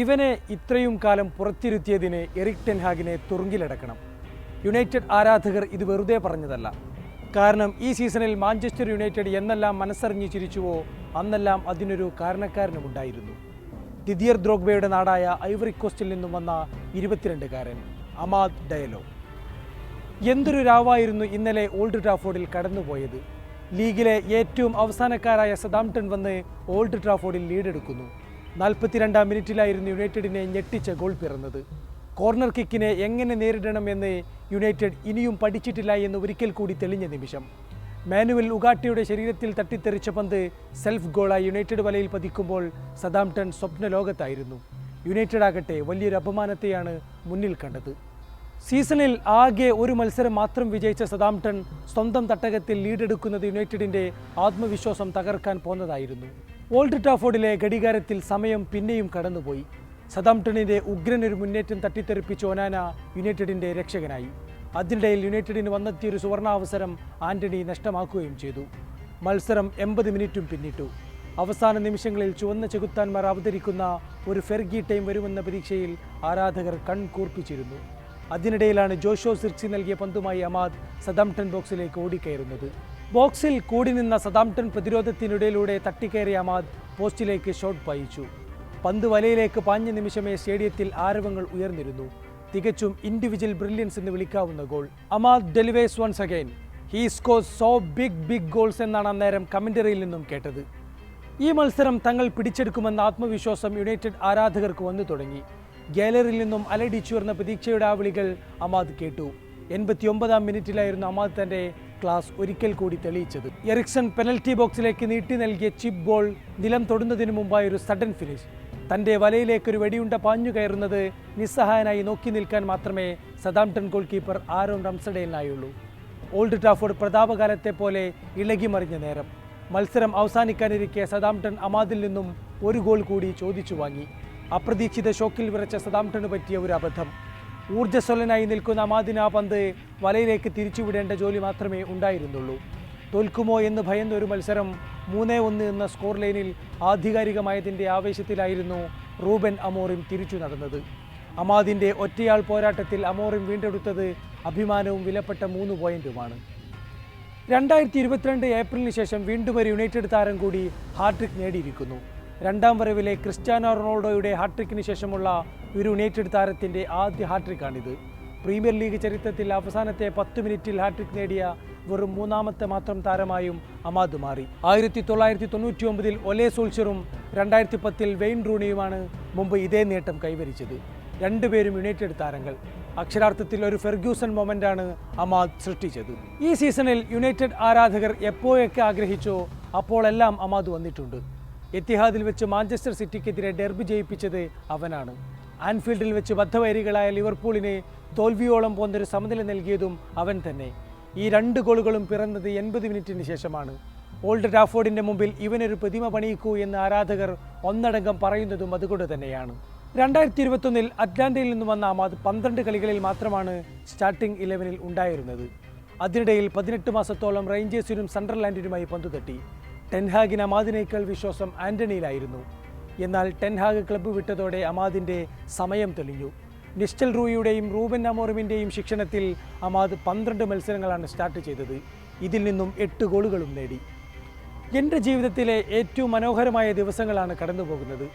ഇവനെ ഇത്രയും കാലം പുറത്തിരുത്തിയതിന് എറിക് ടെൻഹാഗിനെ തുറുങ്കിലടക്കണം. യുണൈറ്റഡ് ആരാധകർ ഇത് വെറുതെ പറഞ്ഞതല്ല. കാരണം ഈ സീസണിൽ മാഞ്ചസ്റ്റർ യുണൈറ്റഡ് എന്നെല്ലാം മനസ്സറിഞ്ഞ് ചിരിച്ചുവോ അന്നെല്ലാം അതിനൊരു കാരണക്കാരനുമുണ്ടായിരുന്നു. ദിദിയർ ദ്രോഗ്ബയുടെ നാടായ ഐവറി കോസ്റ്റിൽ നിന്നും വന്ന ഇരുപത്തിരണ്ടുകാരൻ അമാദ് ഡയലോ. എന്തൊരു രാവായിരുന്നു ഇന്നലെ ഓൾഡ് ട്രാഫോർഡിൽ കടന്നുപോയത്. ലീഗിലെ ഏറ്റവും അവസാനക്കാരായ സദാംടൺ വന്ന് ഓൾഡ് ട്രാഫോർഡിൽ ലീഡെടുക്കുന്നു. നാൽപ്പത്തിരണ്ടാം മിനിറ്റിലായിരുന്നു യുണൈറ്റഡിനെ ഞെട്ടിച്ച ഗോൾ പിറന്നത്. കോർണർ കിക്കിനെ എങ്ങനെ നേരിടണമെന്ന് യുണൈറ്റഡ് ഇനിയും പഠിച്ചിട്ടില്ല എന്ന് ഒരിക്കൽ കൂടി തെളിഞ്ഞ നിമിഷം. മാനുവൽ ഉഗാട്ടിയുടെ ശരീരത്തിൽ തട്ടിത്തെറിച്ച പന്ത് സെൽഫ് ഗോളായി യുണൈറ്റഡ് വലയിൽ പതിക്കുമ്പോൾ സദാംടൺ സ്വപ്ന ലോകത്തായിരുന്നു. യുണൈറ്റഡ് ആകട്ടെ വലിയൊരു അപമാനത്തെയാണ് മുന്നിൽ കണ്ടത്. സീസണിൽ ആകെ ഒരു മത്സരം മാത്രം വിജയിച്ച സദാംടൺ സ്വന്തം തട്ടകത്തിൽ ലീഡെടുക്കുന്നത് യുണൈറ്റഡിന്റെ ആത്മവിശ്വാസം തകർക്കാൻ പോന്നതായിരുന്നു. ഓൾഡ് ടാഫോർഡിലെ ഘടികാരത്തിൽ സമയം പിന്നെയും കടന്നുപോയി. സദാംടണിന്റെ ഉഗ്രനൊരു മുന്നേറ്റം തട്ടിത്തെറിപ്പിച്ച് ഒനാന യുണൈറ്റഡിന്റെ രക്ഷകനായി. അതിനിടയിൽ യുണൈറ്റഡിന് വന്നെത്തിയൊരു സുവർണാവസരം ആന്റണി നഷ്ടമാക്കുകയും ചെയ്തു. മത്സരം എൺപത് മിനിറ്റും പിന്നിട്ടു. അവസാന നിമിഷങ്ങളിൽ ചുവന്ന ചെകുത്താന്മാർ അവതരിക്കുന്ന ഒരു ഫെർഗി ടൈം വരുമെന്ന പ്രതീക്ഷയിൽ ആരാധകർ കൺകൂർപ്പിച്ചിരുന്നു. അതിനിടയിലാണ് ജോഷോ സിർക്സി നൽകിയ പന്തുമായി അമാദ് സദാംടൺ ബോക്സിലേക്ക് ഓടിക്കയറുന്നത്. ബോക്സിൽ കൂടി നിന്ന സദാംടൺ പ്രതിരോധത്തിനിടയിലൂടെ തട്ടിക്കയറിയ അമാദ് പോസ്റ്റിലേക്ക് ഷോട്ട് പായിച്ചു. പന്ത് വലയിലേക്ക് പാഞ്ഞ നിമിഷമേ സ്റ്റേഡിയത്തിൽ ആരവങ്ങൾ ഉയർന്നിരുന്നു. തികച്ചും ഇൻഡിവിജ്വൽ ബ്രില്യൻസ് എന്ന് വിളിക്കാവുന്ന goal. Amad delivers once again he scores so big big goals എന്നാണ് അന്നേരം കമന്ററിയിൽ നിന്നും കേട്ടത്. ഈ മത്സരം തങ്ങൾ പിടിച്ചെടുക്കുമെന്ന ആത്മവിശ്വാസം യുണൈറ്റഡ് ആരാധകർക്ക് വന്നു തുടങ്ങി. ഗാലറിയിൽ നിന്നും അലടിച്ചുയർന്ന പ്രതീക്ഷയുടെ ആ വിളികൾ അമാദ് കേട്ടു. എൺപത്തിയൊമ്പതാം മിനിറ്റിലായിരുന്നു അമാദ് തന്റെ ക്ലാസ് ഒരിക്കൽ കൂടി തെളിയിച്ചത്. എറിക്സൺ പെനൽറ്റി ബോക്സിലേക്ക് നീട്ടി നൽകിയ ചിപ്പ് ബോൾ നിലം തൊടുന്നതിന് മുമ്പായ ഒരു സഡൻ ഫിനിഷ്. തന്റെ വലയിലേക്ക് ഒരു വെടിയുണ്ട പാഞ്ഞു കയറുന്നത് നിസ്സഹായനായി നോക്കി നിൽക്കാൻ മാത്രമേ സദാംടൺ ഗോൾ കീപ്പർ ആരോൺ റംസഡേലിനായുള്ളൂ. ഓൾഡ് ട്രാഫോർഡ് പ്രതാപകാലത്തെ പോലെ ഇളകിമറിഞ്ഞ നേരം. മത്സരം അവസാനിക്കാനിരിക്കെ സദാംടൺ അമാദിൽ നിന്നും ഒരു ഗോൾ കൂടി ചോദിച്ചു വാങ്ങി. അപ്രതീക്ഷിത ഷോക്കിൽ വിറച്ച സദാംടണ് പറ്റിയ ഒരു അബദ്ധം. ഊർജസ്വലനായി നിൽക്കുന്ന അമാദിന ആ പന്ത് വലയിലേക്ക് തിരിച്ചുവിടേണ്ട ജോലി മാത്രമേ ഉണ്ടായിരുന്നുള്ളൂ. തോൽക്കുമോ എന്ന് ഭയന്ന ഒരു മത്സരം മൂന്നേ ഒന്ന് എന്ന സ്കോർ ലൈനിൽ ആധികാരികമായതിന്റെ ആവേശത്തിലായിരുന്നു റൂബൻ അമോറിം തിരിച്ചു നടന്നത്. അമാദിന്റെ ഒറ്റയാൾ പോരാട്ടത്തിൽ അമോറിം വീണ്ടെടുത്തത് അഭിമാനവും വിലപ്പെട്ട മൂന്ന് പോയിന്റുമാണ്. രണ്ടായിരത്തി ഇരുപത്തിരണ്ട് ഏപ്രിലിന് ശേഷം വീണ്ടും ഒരു യുണൈറ്റഡ് താരം കൂടി ഹാട്രിക് നേടിയിരിക്കുന്നു. രണ്ടാം വരവിലെ ക്രിസ്ത്യാനോ റൊണാൾഡോയുടെ ഹാട്രിക്കിന് ശേഷമുള്ള ഒരു യുണൈറ്റഡ് താരത്തിന്റെ ആദ്യ ഹാട്രിക്കാണിത്. പ്രീമിയർ ലീഗ് ചരിത്രത്തിൽ അവസാനത്തെ പത്ത് മിനിറ്റിൽ ഹാട്രിക് നേടിയ വെറും മൂന്നാമത്തെ മാത്രം താരമായും അമാദ് മാറി. ആയിരത്തി തൊള്ളായിരത്തി തൊണ്ണൂറ്റി ഒമ്പതിൽ ഒലേ സോൾച്ചറും രണ്ടായിരത്തി പത്തിൽ വെയിൻ റൂണിയുമാണ് മുമ്പ് ഇതേ നേട്ടം കൈവരിച്ചത്. രണ്ടുപേരും യുണൈറ്റഡ് താരങ്ങൾ. അക്ഷരാർത്ഥത്തിൽ ഒരു ഫെർഗ്യൂസൺ മൊമെന്റാണ് അമാദ് സൃഷ്ടിച്ചത്. ഈ സീസണിൽ യുണൈറ്റഡ് ആരാധകർ എപ്പോഴൊക്കെ ആഗ്രഹിച്ചോ അപ്പോഴെല്ലാം അമാദ് വന്നിട്ടുണ്ട്. എത്തിഹാദിൽ വെച്ച് മാഞ്ചസ്റ്റർ സിറ്റിക്കെതിരെ ഡെർബി ജയിപ്പിച്ചത് അവനാണ്. ആൻഫീൽഡിൽ വെച്ച് ബദ്ധവൈരികളായ ലിവർപൂളിനെ തോൽവിയോളം പോന്നൊരു സമനില നൽകിയതും അവൻ തന്നെ. ഈ രണ്ട് ഗോളുകളും പിറന്നത് എൺപത് മിനിറ്റിന് ശേഷമാണ്. ഓൾഡ് ട്രാഫോർഡിന്റെ മുമ്പിൽ ഇവനൊരു പ്രതിമ പണിയിക്കൂ എന്ന് ആരാധകർ ഒന്നടങ്കം പറയുന്നതും അതുകൊണ്ട് തന്നെയാണ്. രണ്ടായിരത്തി ഇരുപത്തൊന്നിൽ അറ്റ്ലാന്റയിൽ നിന്ന് വന്ന അമാദ് പന്ത്രണ്ട് കളികളിൽ മാത്രമാണ് സ്റ്റാർട്ടിംഗ് ഇലവനിൽ ഉണ്ടായിരുന്നത്. അതിനിടയിൽ പതിനെട്ട് മാസത്തോളം റേഞ്ചേഴ്സിനും സണ്ടർലാൻഡിനുമായി പന്തു തട്ടി ടെൻഹാഗിന് അമാദിനേക്കാൾ വിശ്വാസം ആന്റണിയിലായിരുന്നു. എന്നാൽ ടെൻഹാഗ് ക്ലബ്ബ് വിട്ടതോടെ അമാദിന്റെ സമയം തെളിഞ്ഞു. നിശ്ചൽ റൂയിയുടെയും റൂബൻ അമോറിമിന്റെയും ശിക്ഷണത്തിൽ അമാദ് പന്ത്രണ്ട് മത്സരങ്ങളാണ് സ്റ്റാർട്ട് ചെയ്തത്. ഇതിൽ നിന്നും എട്ട് ഗോളുകളും നേടി. എന്റെ ജീവിതത്തിലെ ഏറ്റവും മനോഹരമായ ദിവസങ്ങളാണ് കടന്നുപോകുന്നത്.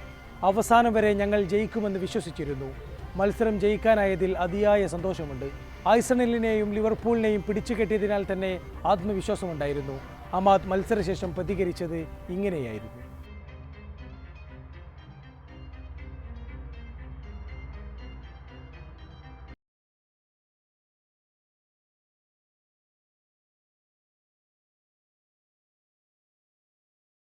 അവസാനം വരെ ഞങ്ങൾ ജയിക്കുമെന്ന് വിശ്വസിച്ചിരുന്നു. മത്സരം ജയിക്കാനായതിൽ അതിയായ സന്തോഷമുണ്ട്. ഐസണലിനെയും ലിവർപൂളിനെയും പിടിച്ചു കെട്ടിയതിനാൽ തന്നെ ആത്മവിശ്വാസമുണ്ടായിരുന്നു. അമാദ് മത്സരശേഷം പ്രതികരിച്ചത് ഇങ്ങനെയായിരുന്നു.